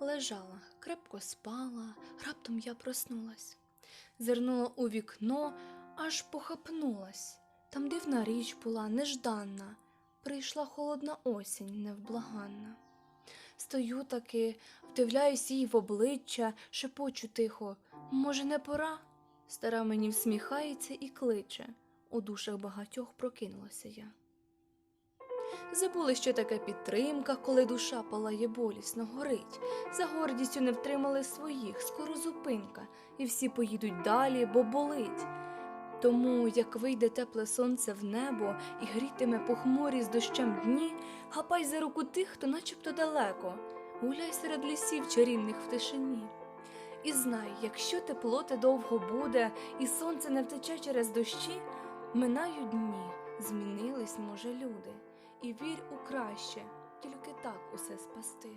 Лежала, крепко спала, раптом я проснулась. Зирнула у вікно, аж похапнулась. Там дивна річ була нежданна. Прийшла холодна осінь невблаганна. Стою таки, вдивляюсь їй в обличчя, шепочу тихо. Може, не пора? Стара мені всміхається і кличе. У душах багатьох прокинулася я. Забули, що таке підтримка, коли душа палає болісно, горить. За гордістю не втримали своїх, скоро зупинка, і всі поїдуть далі, бо болить. Тому, як вийде тепле сонце в небо і грітиме похмурі з дощем дні, хапай за руку тих, хто начебто далеко, гуляй серед лісів чарівних в тишині. І знай, якщо тепло те довго буде, і сонце не втече через дощі, минають дні, змінились, може, люди, і вір у краще, тільки так усе спасти.